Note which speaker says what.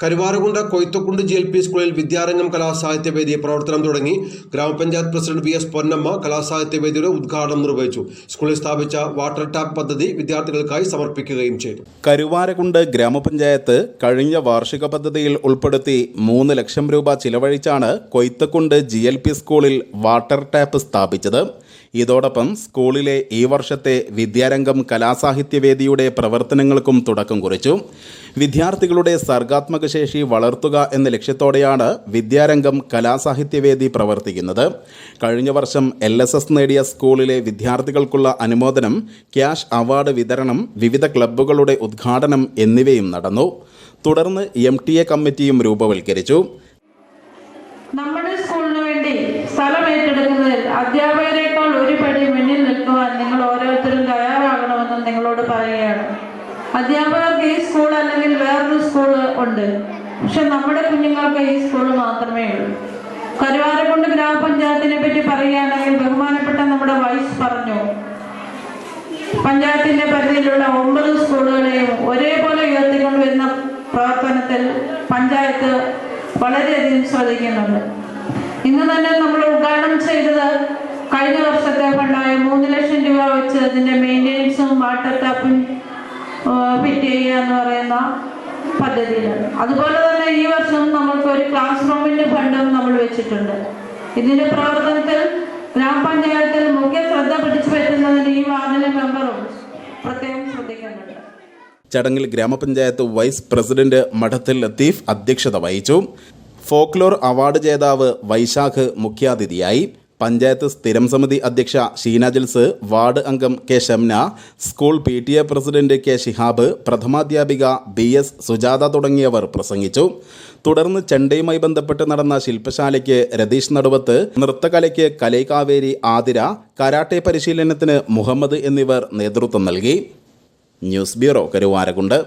Speaker 1: Karuvarakundu Koythakkundu G L P സ്കൂളിൽ വിദ്യാരംഗം കലാസാഹിത്യവേദി പ്രവർത്തനം തുടങ്ങി. ഗ്രാമപഞ്ചായത്ത് പ്രസിഡന്റ് വി എസ് പൊന്നമ്മ കലാസാഹിത്യവേദിയുടെ ഉദ്ഘാടനം നിർവഹിച്ചു. സ്കൂളിൽ സ്ഥാപിച്ച വാട്ടർ ടാപ്പ് പദ്ധതി വിദ്യാർത്ഥികൾക്കായി സമർപ്പിക്കുകയും ചെയ്തു.
Speaker 2: കരുവാരകുണ്ട് ഗ്രാമപഞ്ചായത്ത് കഴിഞ്ഞ വാർഷിക പദ്ധതിയിൽ ഉൾപ്പെടുത്തി മൂന്ന് ലക്ഷം രൂപ ചിലവഴിച്ചാണ് കൊയ്ത്തക്കുണ്ട് ജി സ്കൂളിൽ വാട്ടർ ടാപ്പ് സ്ഥാപിച്ചത്. ഇതോടൊപ്പം സ്കൂളിലെ ഈ വർഷത്തെ വിദ്യാരംഗം കലാസാഹിത്യവേദിയുടെ പ്രവർത്തനങ്ങൾക്കും തുടക്കം കുറിച്ചു. വിദ്യാർത്ഥികളുടെ സർഗാത്മക ശേഷി വളർത്തുക എന്ന ലക്ഷ്യത്തോടെയാണ് വിദ്യാരംഗം കലാസാഹിത്യവേദി പ്രവർത്തിക്കുന്നത്. കഴിഞ്ഞ വർഷം എൽ എസ് എസ് നേടിയ സ്കൂളിലെ വിദ്യാർത്ഥികൾക്കുള്ള അനുമോദനം ക്യാഷ് അവാർഡ് വിതരണം വിവിധ ക്ലബ്ബുകളുടെ ഉദ്ഘാടനം എന്നിവയും നടന്നു. തുടർന്ന് എം ടി എ കമ്മിറ്റിയും രൂപവൽക്കരിച്ചു.
Speaker 3: നമ്മുടെ സ്കൂളിന് വേണ്ടി സ്ഥലം ഏറ്റെടുക്കുന്നതിൽ അധ്യാപകരെക്കാൾ അധ്യാപകർക്ക് ഈ സ്കൂൾ അല്ലെങ്കിൽ വേറൊരു സ്കൂൾ ഉണ്ട്. പക്ഷെ നമ്മുടെ കുഞ്ഞുങ്ങൾക്ക് ഈ സ്കൂൾ മാത്രമേ ഉള്ളൂ. കരുവാരക്കുണ്ട് ഗ്രാമപഞ്ചായത്തിനെ പറ്റി പറയുകയാണെങ്കിൽ ബഹുമാനപ്പെട്ട നമ്മുടെ വൈസ് പറഞ്ഞു പഞ്ചായത്തിന്റെ പരിധിയിലുള്ള ഒമ്പത് സ്കൂളുകളെയും ഒരേപോലെ ഉയർത്തിക്കൊണ്ട് വരുന്ന പ്രവർത്തനത്തിൽ പഞ്ചായത്ത് വളരെയധികം ശ്രദ്ധിക്കുന്നുണ്ട്. ഇന്ന് തന്നെ നമ്മൾ ഉദ്ഘാടനം ചെയ്തത് കഴിഞ്ഞ വർഷത്തെ ഫണ്ടായ മൂന്ന് ലക്ഷം രൂപ വെച്ച് അതിന്റെ മെയിന്റെനൻസും വാട്ടർ ടാപ്പും ഫിറ്റ് എന്ന് പറയുന്ന പദ്ധതിയിലാണ് അതുപോലെ തന്നെ ഈ വർഷം നമ്മൾക്ക് ഒരു ക്ലാസ് റൂമിന്റെ ഫണ്ടും നമ്മൾ വെച്ചിട്ടുണ്ട്. ഇതിന്റെ പ്രവർത്തനത്തിൽ ഗ്രാമപഞ്ചായത്തിൽ മുഖ്യ ശ്രദ്ധ പിടിച്ചു പറ്റുന്നതിന് ഈ വാർഡിലെ മെമ്പറും പ്രത്യേകം ശ്രദ്ധിക്കുന്നുണ്ട്
Speaker 2: ചടങ്ങിൽ ഗ്രാമപഞ്ചായത്ത് വൈസ് പ്രസിഡന്റ് മഠത്തിൽ ലത്തീഫ് അധ്യക്ഷത വഹിച്ചു. ഫോക്ലോർ അവാർഡ് ജേതാവ് വൈശാഖ് മുഖ്യാതിഥിയായി. പഞ്ചായത്ത് സ്ഥിരം സമിതി അധ്യക്ഷ ഷീന ജിൽസ് വാർഡ് അംഗം K Shamna school P T A president K Shihab പ്രഥമാധ്യാപിക B S Sujatha തുടങ്ങിയവർ പ്രസംഗിച്ചു. തുടർന്ന് ചെണ്ടയുമായി ബന്ധപ്പെട്ട് നടന്ന ശില്പശാലയ്ക്ക് രതീഷ് നടുവത്ത് നൃത്തകലയ്ക്ക് കലൈകാവേരി ആതിര കരാട്ടെ പരിശീലനത്തിന് മുഹമ്മദ് എന്നിവർ നേതൃത്വം നൽകി. News bureau Karuvarakundu.